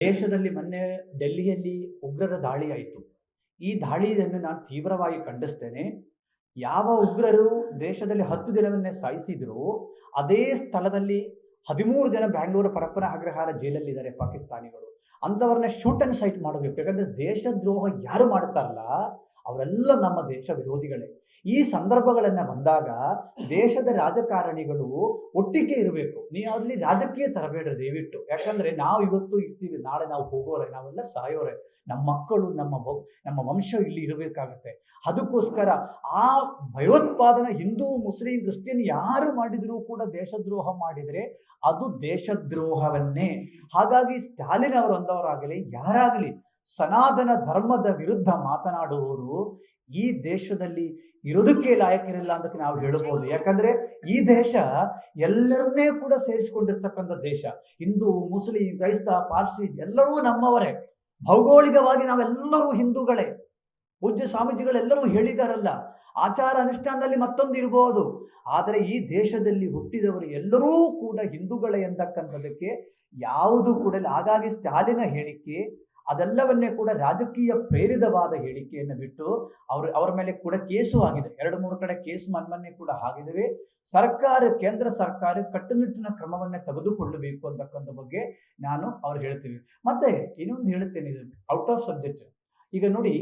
ದೇಶದಲ್ಲಿ ಮೊನ್ನೆ ಡೆಲ್ಲಿಯಲ್ಲಿ ಉಗ್ರರ ದಾಳಿ ಆಯಿತು. ಈ ದಾಳಿಯನ್ನು ನಾನು ತೀವ್ರವಾಗಿ ಖಂಡಿಸ್ತೇನೆ. ಯಾವ ಉಗ್ರರು ದೇಶದಲ್ಲಿ ಹತ್ತು ಜನವನ್ನೇ ಸಾಯಿಸಿದ್ರು ಅದೇ ಸ್ಥಳದಲ್ಲಿ ಹದಿಮೂರು ಜನ ಬ್ಯಾಂಗ್ಳೂರು ಪರಪ್ಪನ ಅಗ್ರಹಾರ ಜೈಲಲ್ಲಿದ್ದಾರೆ ಪಾಕಿಸ್ತಾನಿಗಳು. ಅಂಥವ್ರನ್ನ ಶೂಟ್ ಅಂಡ್ ಸೈಟ್ ಮಾಡಬೇಕು ಯಾಕಂದ್ರೆ ದೇಶದ್ರೋಹ ಯಾರು ಮಾಡ್ತಾರಲ್ಲ ಅವರೆಲ್ಲ ನಮ್ಮ ದೇಶ ವಿರೋಧಿಗಳೇ. ಈ ಸಂದರ್ಭಗಳನ್ನ ಬಂದಾಗ ದೇಶದ ರಾಜಕಾರಣಿಗಳು ಒಟ್ಟಿಗೆ ಇರಬೇಕು. ನೀ ಅಲ್ಲಿ ರಾಜಕೀಯ ತರಬೇಡ್ರಿ ದಯವಿಟ್ಟು. ಯಾಕಂದ್ರೆ ನಾವು ಇವತ್ತು ಇರ್ತೀವಿ. ನಾಳೆ ನಾವು ಹೋಗೋರೆ, ನಾವೆಲ್ಲ ಸಾಯೋರೆ. ನಮ್ಮ ಮಕ್ಕಳು, ನಮ್ಮ ನಮ್ಮ ವಂಶ ಇಲ್ಲಿ ಇರಬೇಕಾಗತ್ತೆ. ಅದಕ್ಕೋಸ್ಕರ ಆ ಭಯೋತ್ಪಾದನೆ ಹಿಂದೂ, ಮುಸ್ಲಿಂ, ಕ್ರಿಶ್ಚಿಯನ್ ಯಾರು ಮಾಡಿದರೂ ಕೂಡ ದೇಶದ್ರೋಹ ಮಾಡಿದರೆ ಅದು ದೇಶದ್ರೋಹವನ್ನೇ. ಹಾಗಾಗಿ ಸ್ಟಾಲಿನ್ ಅವರು ಅಂದವರಾಗಲಿ, ಯಾರಾಗಲಿ ಸನಾತನ ಧರ್ಮದ ವಿರುದ್ಧ ಮಾತನಾಡುವವರು ಈ ದೇಶದಲ್ಲಿ ಇರೋದಕ್ಕೆ ಲಾಯಕಿರಲ್ಲ ಅಂತ ನಾವು ಹೇಳ್ಬೋದು. ಯಾಕಂದ್ರೆ ಈ ದೇಶ ಎಲ್ಲರನ್ನೇ ಕೂಡ ಸೇರಿಸಿಕೊಂಡಿರ್ತಕ್ಕಂಥ ದೇಶ. ಹಿಂದೂ, ಮುಸ್ಲಿಂ, ಕ್ರೈಸ್ತ, ಪಾರ್ಸಿ ಎಲ್ಲರೂ ನಮ್ಮವರೇ. ಭೌಗೋಳಿಕವಾಗಿ ನಾವೆಲ್ಲರೂ ಹಿಂದೂಗಳೇ. ಪೂಜ್ಯ ಸ್ವಾಮೀಜಿಗಳೆಲ್ಲರೂ ಹೇಳಿದಾರಲ್ಲ, ಆಚಾರ ಅನುಷ್ಠಾನದಲ್ಲಿ ಮತ್ತೊಂದು ಇರಬಹುದು ಆದರೆ ಈ ದೇಶದಲ್ಲಿ ಹುಟ್ಟಿದವರು ಎಲ್ಲರೂ ಕೂಡ ಹಿಂದೂಗಳೇ ಎಂದಕ್ಕಂಥದಕ್ಕೆ ಯಾವುದು ಕೂಡ. ಹಾಗಾಗಿ ಸ್ಟಾಲಿನ ಹೇಳಿಕೆ ಅದೆಲ್ಲವನ್ನೇ ಕೂಡ ರಾಜಕೀಯ ಪ್ರೇರಿತವಾದ ಹೇಳಿಕೆಯನ್ನು ಬಿಟ್ಟು ಅವರು, ಅವರ ಮೇಲೆ ಕೂಡ ಕೇಸು ಆಗಿದೆ. ಎರಡು, ಮೂರು ಕಡೆ ಕೇಸು ಮನ್ಮನ್ನೆ ಕೂಡ ಆಗಿದ್ದಾವೆ ಸರ್ಕಾರ, ಕೇಂದ್ರ ಸರ್ಕಾರ ಕಟ್ಟುನಿಟ್ಟಿನ ಕ್ರಮವನ್ನೇ ತೆಗೆದುಕೊಳ್ಳಬೇಕು ಅಂತಕ್ಕಂಥ ಬಗ್ಗೆ ನಾನು ಅವ್ರು ಹೇಳ್ತೀನಿ ಮತ್ತೆ ಇನ್ನೊಂದು ಹೇಳುತ್ತೇನೆ, ಇದು ಔಟ್ ಆಫ್ ಸಬ್ಜೆಕ್ಟ್ ಈಗ ನೋಡಿ,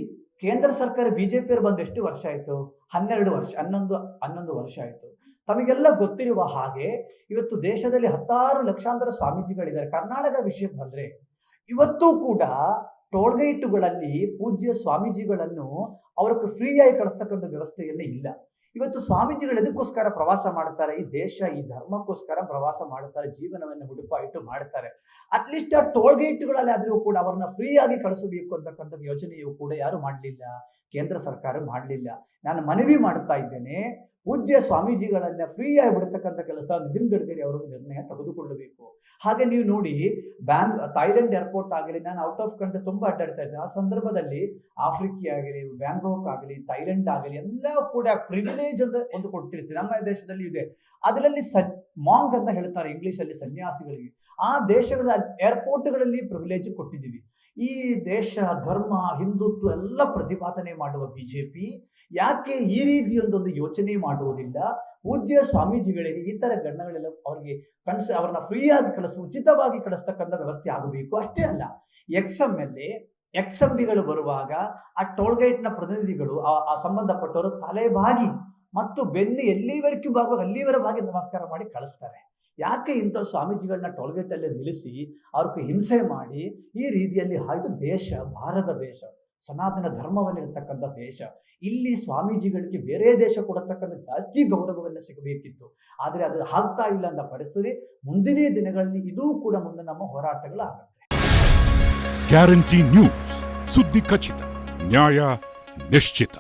ಕೇಂದ್ರ ಸರ್ಕಾರ ಬಿಜೆಪಿಯವರು ಬಂದು ಎಷ್ಟು ವರ್ಷ ಆಯಿತು? ಹನ್ನೆರಡು ವರ್ಷ, ಹನ್ನೊಂದು ಹನ್ನೊಂದು ವರ್ಷ ಆಯಿತು. ತಮಗೆಲ್ಲ ಗೊತ್ತಿರುವ ಹಾಗೆ ಇವತ್ತು ದೇಶದಲ್ಲಿ ಹತ್ತಾರು ಲಕ್ಷಾಂತರ ಸ್ವಾಮೀಜಿಗಳಿದ್ದಾರೆ. ಕರ್ನಾಟಕ ವಿಷಯ ಬಂದ್ರೆ ಇವತ್ತು ಕೂಡ ಟೋಲ್ಗೇಟುಗಳಲ್ಲಿ ಪೂಜ್ಯ ಸ್ವಾಮೀಜಿಗಳನ್ನು ಅವರಕ್ಕೆ ಫ್ರೀಯಾಗಿ ಕಳಿಸ್ತಕ್ಕಂಥ ವ್ಯವಸ್ಥೆಯನ್ನೇ ಇಲ್ಲ. ಇವತ್ತು ಸ್ವಾಮೀಜಿಗಳು ಎದಕ್ಕೋಸ್ಕರ ಪ್ರವಾಸ ಮಾಡ್ತಾರೆ? ಈ ದೇಶ, ಈ ಧರ್ಮಕ್ಕೋಸ್ಕರ ಪ್ರವಾಸ ಮಾಡ್ತಾರೆ, ಜೀವನವನ್ನು ಹುಡುಪಾಯಿಟ್ಟು ಮಾಡ್ತಾರೆ. ಅಟ್ಲೀಸ್ಟ್ ಆ ಟೋಲ್ಗೇಟ್ಗಳಲ್ಲಿ ಆದರೂ ಕೂಡ ಅವರನ್ನ ಫ್ರೀಯಾಗಿ ಕಳಿಸಬೇಕು ಅಂತಕ್ಕಂಥ ಯೋಜನೆಯು ಕೂಡ ಯಾರು ಮಾಡಲಿಲ್ಲ? ಕೇಂದ್ರ ಸರ್ಕಾರ ಮಾಡಲಿಲ್ಲ. ನಾನು ಮನವಿ ಮಾಡ್ತಾ ಇದ್ದೇನೆ, ಪೂಜ್ಯ ಸ್ವಾಮೀಜಿಗಳನ್ನ ಫ್ರೀಯಾಗಿ ಬಿಡ್ತಕ್ಕಂಥ ಕೆಲಸ ನಿತಿನ್ ಗಡ್ಕರಿ ಅವರು ನಿರ್ಣಯ ತೆಗೆದುಕೊಳ್ಳಬೇಕು. ಹಾಗೆ ನೀವು ನೋಡಿ, ಬ್ಯಾಂಗ್ ಥೈಲ್ಯಾಂಡ್ ಏರ್ಪೋರ್ಟ್ ಆಗಲಿ, ನಾನು ಔಟ್ ಆಫ್ ಕಂಟ್ರಿ ತುಂಬ ಅಡ್ಡಾಡ್ತಾ ಇದ್ದೆ ಆ ಸಂದರ್ಭದಲ್ಲಿ ಆಫ್ರಿಕಾ ಆಗಲಿ ಬ್ಯಾಂಕಾಕ್ ಆಗಲಿ ಥೈಲ್ಯಾಂಡ್ ಆಗಲಿ, ಎಲ್ಲ ಕೂಡ ಪ್ರಿವಿಲೇಜ್ ಅಂತ ಒಂದು ಕೊಟ್ಟಿರ್ತೀವಿ. ನಮ್ಮ ದೇಶದಲ್ಲಿ ಇದೆ. ಅದರಲ್ಲಿ ಸ ಮಾಂಗ್ ಅಂತ ಹೇಳ್ತಾರೆ ಇಂಗ್ಲಿಷಲ್ಲಿ ಸನ್ಯಾಸಿಗಳಿಗೆ. ಆ ದೇಶಗಳ ಏರ್ಪೋರ್ಟ್ಗಳಲ್ಲಿ ಪ್ರಿವಿಲೇಜ್ ಕೊಟ್ಟಿದ್ದೀವಿ. ಈ ದೇಶ, ಧರ್ಮ, ಹಿಂದುತ್ವ ಎಲ್ಲ ಪ್ರತಿಪಾದನೆ ಮಾಡುವ ಬಿಜೆಪಿ ಯಾಕೆ ಈ ರೀತಿಯೊಂದೊಂದು ಯೋಚನೆ ಮಾಡುವುದಿಲ್ಲ? ಪೂಜ್ಯ ಸ್ವಾಮೀಜಿಗಳಿಗೆ ಈ ತರ ಗಣ್ಣಗಳೆಲ್ಲ ಅವರಿಗೆ ಕನ್ಸ, ಅವ್ರನ್ನ ಫ್ರೀಯಾಗಿ ಕಳಿಸಿ, ಉಚಿತವಾಗಿ ಕಳಿಸ್ತಕ್ಕಂಥ ವ್ಯವಸ್ಥೆ ಆಗಬೇಕು. ಅಷ್ಟೇ ಅಲ್ಲ X M L X M ಬಿಗಳು ಬರುವಾಗ ಆ ಟೋಲ್ಗೇಟ್ನ ಪ್ರತಿನಿಧಿಗಳು, ಆ ಸಂಬಂಧಪಟ್ಟವರು ತಲೆಬಾಗಿ ಮತ್ತು ಬೆನ್ನು ಎಲ್ಲಿವರೆಗೂ ಭಾಗ ಅಲ್ಲಿವರ ಭಾಗಿ ನಮಸ್ಕಾರ ಮಾಡಿ ಕಳಿಸ್ತಾರೆ. ಯಾಕೆ ಇಂಥ ಸ್ವಾಮೀಜಿಗಳನ್ನ ಟೋಲ್ಗೇಟಲ್ಲಿ ನಿಲ್ಲಿಸಿ ಅವ್ರಿಗೆ ಹಿಂಸೆ ಮಾಡಿ ಈ ರೀತಿಯಲ್ಲಿ ಆಯ್ತು ದೇಶ, ಭಾರತ ದೇಶ, ಸನಾತನ ಧರ್ಮವನ್ನಿರತಕ್ಕಂಥ ದೇಶ, ಇಲ್ಲಿ ಸ್ವಾಮೀಜಿಗಳಿಗೆ ಬೇರೆ ದೇಶ ಕೊಡತಕ್ಕಂಥ ಜಾಸ್ತಿ ಗೌರವವನ್ನು ಸಿಗಬೇಕಿತ್ತು. ಆದರೆ ಅದು ಆಗ್ತಾ ಇಲ್ಲ ಅಂತ ಪರಿಸ್ಥಿತಿ. ಮುಂದಿನ ದಿನಗಳಲ್ಲಿ ಇದೂ ಕೂಡ ಮುಂದೆ ನಮ್ಮ ಹೋರಾಟಗಳಾಗುತ್ತೆ. Guarantee news. ಸುದ್ದಿ ಖಚಿತ, ನ್ಯಾಯ ನಿಶ್ಚಿತ.